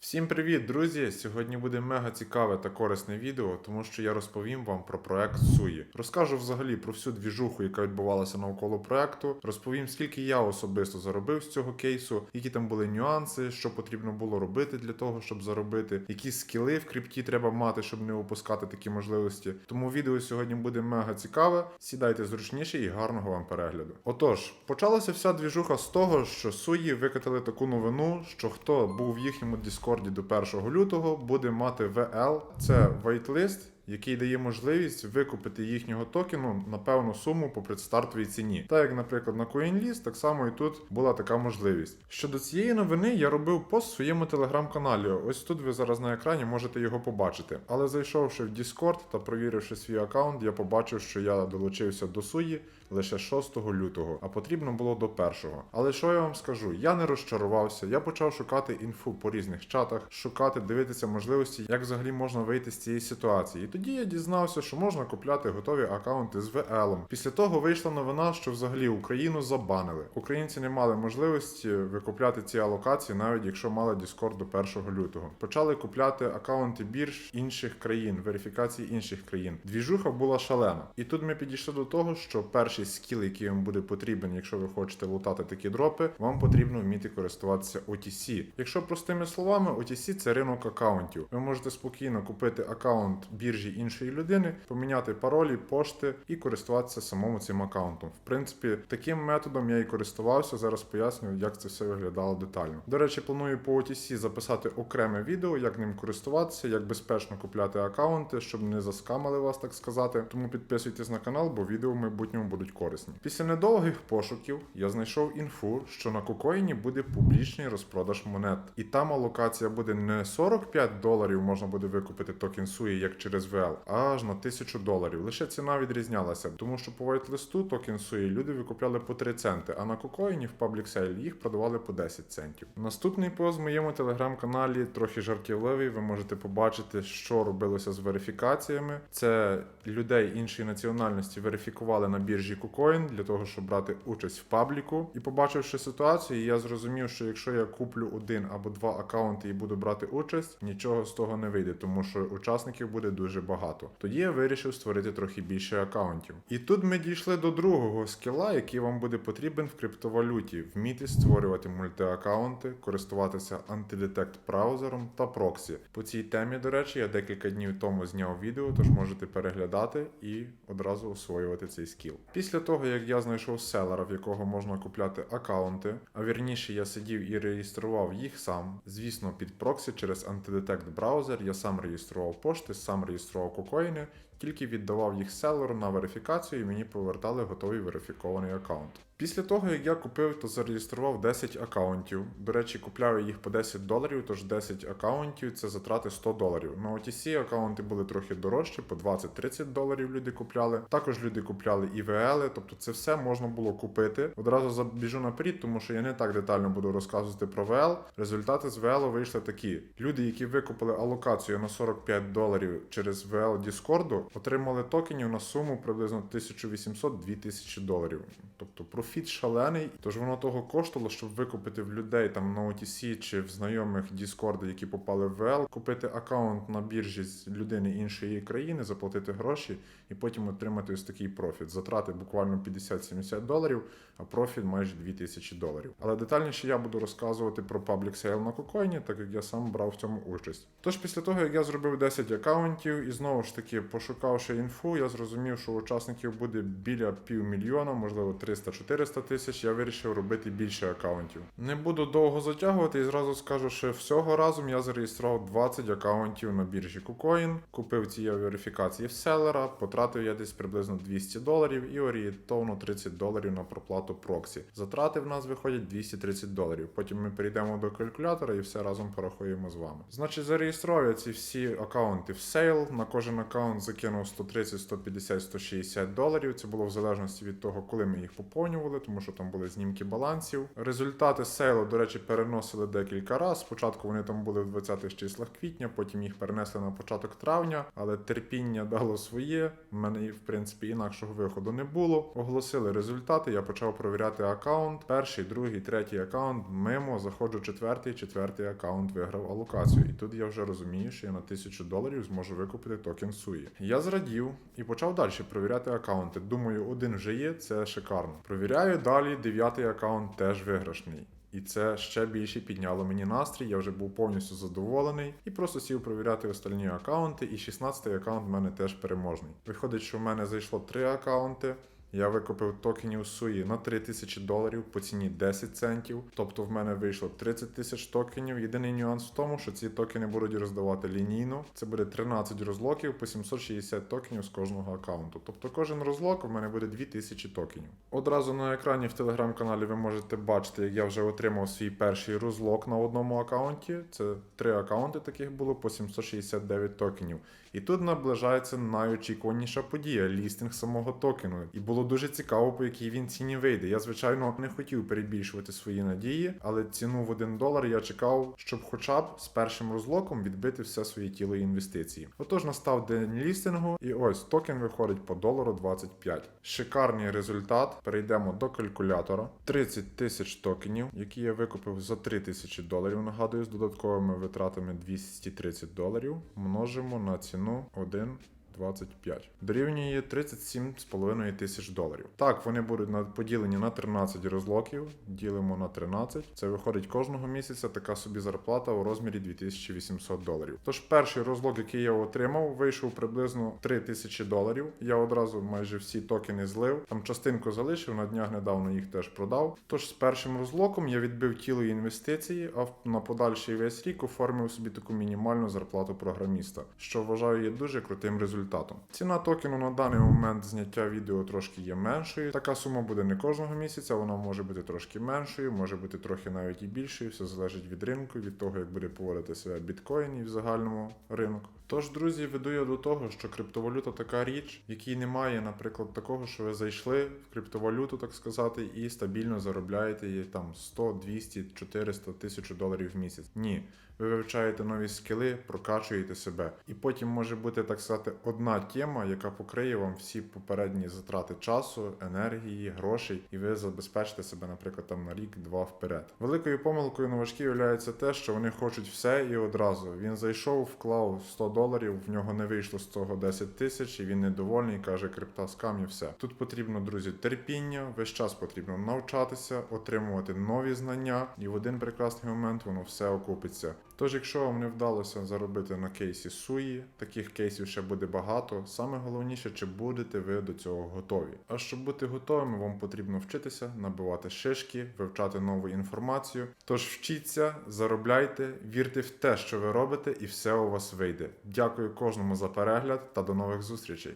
Всім привіт, друзі! Сьогодні буде мега цікаве та корисне відео, тому що я розповім вам про проект Суї. Розкажу взагалі про всю двіжуху, яка відбувалася навколо проекту. Розповім, скільки я особисто заробив з цього кейсу, які там були нюанси, що потрібно було робити для того, щоб заробити, які скіли в крипті треба мати, щоб не упускати такі можливості. Тому відео сьогодні буде мега цікаве. Сідайте зручніше і гарного вам перегляду. Отож, почалася вся двіжуха з того, що Суї викатали таку новину, що хто був в їхньому Діскорді до 1 лютого, буде мати VL. Це вайтлист. Який дає можливість викупити їхнього токену на певну суму по предстартовій ціні. Так як, наприклад, на CoinList, так само і тут була така можливість. Щодо цієї новини, я робив пост в своєму телеграм-каналі. Ось тут ви зараз на екрані можете його побачити. Але зайшовши в Discord та провіривши свій аккаунт, я побачив, що я долучився до суї лише 6 лютого, а потрібно було до 1. Але що я вам скажу? Я не розчарувався. Я почав шукати інфу по різних чатах, шукати, дивитися можливості, як взагалі можна вийти з цієї ситуації. І тоді я дізнався, що можна купляти готові аккаунти з VL. Після того вийшла новина, що взагалі Україну забанили. Українці не мали можливості викупляти ці алокації, навіть якщо мали Discord до 1 лютого. Почали купляти аккаунти бірж інших країн, верифікації інших країн. Двіжуха була шалена. І тут ми підійшли до того, що перший скіл, який вам буде потрібен, якщо ви хочете лутати такі дропи, вам потрібно вміти користуватися OTC. Якщо простими словами, OTC це ринок аккаунтів. Ви можете спокійно купити аккаунт біржі іншої людини, поміняти паролі, пошти і користуватися самому цим аккаунтом. В принципі, таким методом я і користувався. Зараз поясню, як це все виглядало детально. До речі, планую по OTC записати окреме відео, як ним користуватися, як безпечно купляти аккаунти, щоб не заскамали вас, так сказати. Тому підписуйтесь на канал, бо відео в майбутньому будуть корисні. Після недовгих пошуків я знайшов інфу, що на кукоїні буде публічний розпродаж монет, і там алокація буде не 45 доларів, можна буде викупити токен суї, як через VL, а аж на 1000 доларів. Лише ціна відрізнялася, тому що по вайтлисту токен суї люди викупляли по 3 центи, а на кукоїні в паблік сейлі їх продавали по 10 центів. Наступний пост в моєму телеграм-каналі трохи жартівливий. Ви можете побачити, що робилося з верифікаціями. Це людей іншої національності верифікували на біржі KuCoin для того, щоб брати участь в пабліку. І побачивши ситуацію, я зрозумів, що якщо я куплю один або два аккаунти і буду брати участь, нічого з того не вийде, тому що учасників буде дуже багато. Тоді я вирішив створити трохи більше аккаунтів. І тут ми дійшли до другого скіла, який вам буде потрібен в криптовалюті: вміти створювати мультиаккаунти, користуватися антидетект браузером та проксі. По цій темі, до речі, я декілька днів тому зняв відео, тож можете переглядати і одразу освоювати цей скіл. Після того, як я знайшов селера, в якого можна купляти аккаунти, а вірніше я сидів і реєстрував їх сам. Звісно, під проксі через антидетект браузер я сам реєстрував пошти, сам реєстрував кокоїни, тільки віддавав їх селеру на верифікацію і мені повертали готовий верифікований аккаунт. Після того, як я купив та зареєстрував 10 аккаунтів, до речі, купляю їх по 10 доларів, тож 10 аккаунтів це затрати 100 доларів. На OTC аккаунти були трохи дорожчі, по 20-30 доларів люди купляли. Також люди купляли і VL, тобто це все можна було купити. Одразу забіжу наперед, тому що я не так детально буду розказувати про VL. Результати з VL вийшли такі: люди, які викупили алокацію на 45 доларів через VL Discord, отримали токенів на суму приблизно 1800-2000 доларів. Тобто профіт шалений, тож воно того коштувало, щоб викупити в людей там на OTC чи в знайомих Discord, які попали в VL, купити аккаунт на біржі з людини іншої країни, заплатити гроші і потім отримати ось такий профіт. Затрати буквально 50-70 доларів, а профіт майже 2000 доларів. Але детальніше я буду розказувати про паблік сейл на кокоїні, так як я сам брав в цьому участь. Тож після того, як я зробив 10 аккаунтів і знову ж таки пошукавши інфу, я зрозумів, що учасників буде біля півмільйона, можливо 300-400 тисяч. Я вирішив робити більше аккаунтів. Не буду довго затягувати і зразу скажу, що всього разом я зареєстрував 20 аккаунтів на біржі KuCoin, купив ці верифікації в селера, потратив я десь приблизно 200 доларів і орієнтовно 30 доларів на проплату проксі. Затрати в нас виходять 230 доларів. Потім ми перейдемо до калькулятора і все разом порахуємо з вами. Значить, зареєстрував я ці всі аккаунти в сейл. На кожен аккаунт закинув кинув 130, 150, 160 доларів. Це було в залежності від того, коли ми їх поповнювали, тому що там були знімки балансів. Результати сейлу, до речі, переносили декілька разів. Спочатку вони там були в 20-х числах квітня, потім їх перенесли на початок травня, але терпіння дало своє. У мене, в принципі, інакшого виходу не було. Оголосили результати. Я почав провіряти аккаунт. Перший, другий, третій аккаунт. Мимо заходжу четвертий, четвертий аккаунт виграв алокацію. І тут я вже розумію, що я на тисячу доларів зможу викупити токен Суї. Я зрадів і почав далі провіряти аккаунти. Думаю, один вже є, це шикарно. Провіряю далі. Дев'ятий аккаунт теж виграшний. І це ще більше підняло мені настрій. Я вже був повністю задоволений і просто сів провіряти остальні аккаунти. І 16-й аккаунт в мене теж переможний. Виходить, що в мене зайшло три аккаунти. Я викупив токенів Суї на 3 тисячі доларів по ціні 10 центів. Тобто в мене вийшло 30 тисяч токенів. Єдиний нюанс в тому, що ці токени будуть роздавати лінійно. Це буде 13 розлоків по 760 токенів з кожного аккаунту. Тобто кожен розлок у мене буде 2000 токенів. Одразу на екрані в телеграм-каналі ви можете бачити, як я вже отримав свій перший розлок на одному аккаунті. Це три аккаунти таких було по 769 токенів. І тут наближається найочікуваніша подія лістинг самого токену. І було дуже цікаво, по якій він ціні вийде. Я, звичайно, не хотів перебільшувати свої надії, але ціну в 1 долар я чекав, щоб хоча б з першим розлоком відбити все своє тіло інвестиції. Отож настав день лістингу, і ось токен виходить по долару 25. Шикарний результат. Перейдемо до калькулятора. 30 тисяч токенів, які я викупив за 3 тисячі доларів. Нагадую, з додатковими витратами 230 доларів. Множимо на ціну 1. 25. Дорівнює 37,5 тисяч доларів. Так, вони будуть поділені на 13 розлоків. Ділимо на 13. Це виходить кожного місяця така собі зарплата у розмірі 2800 доларів. Тож перший розлок, який я отримав, вийшов приблизно 3000 доларів. Я одразу майже всі токени злив. Там частинку залишив, на днях недавно їх теж продав. Тож з першим розлоком я відбив тіло інвестиції, а на подальший весь рік оформив собі таку мінімальну зарплату програміста, що вважаю є дуже крутим результатом. Ціна токену на даний момент зняття відео трошки є меншою. Така сума буде не кожного місяця, вона може бути трошки меншою, може бути трохи навіть і більшою. Все залежить від ринку, від того, як буде поводити себе біткоін і в загальному ринку. Тож, друзі, веду я до того, що криптовалюта така річ, якій немає, наприклад, такого, що ви зайшли в криптовалюту, так сказати, і стабільно заробляєте її там 100, 200, 400, 1000 доларів в місяць. Ні. Ви вивчаєте нові скіли, прокачуєте себе. І потім може бути, так сказати, одна тема, яка покриє вам всі попередні затрати часу, енергії, грошей, і ви забезпечите себе, наприклад, там на рік-два вперед. Великою помилкою новачків являється те, що вони хочуть все і одразу. Він зайшов, вклав 100 доларів, в нього не вийшло з цього 10 тисяч, і він недовольний, каже, крипта скам і все. Тут потрібно, друзі, терпіння, весь час потрібно навчатися, отримувати нові знання, і в один прекрасний момент воно все окупиться. Тож, якщо вам не вдалося заробити на кейсі суї, таких кейсів ще буде багато. Саме головніше, чи будете ви до цього готові. А щоб бути готовими, вам потрібно вчитися, набивати шишки, вивчати нову інформацію. Тож вчіться, заробляйте, вірте в те, що ви робите, і все у вас вийде. Дякую кожному за перегляд та до нових зустрічей.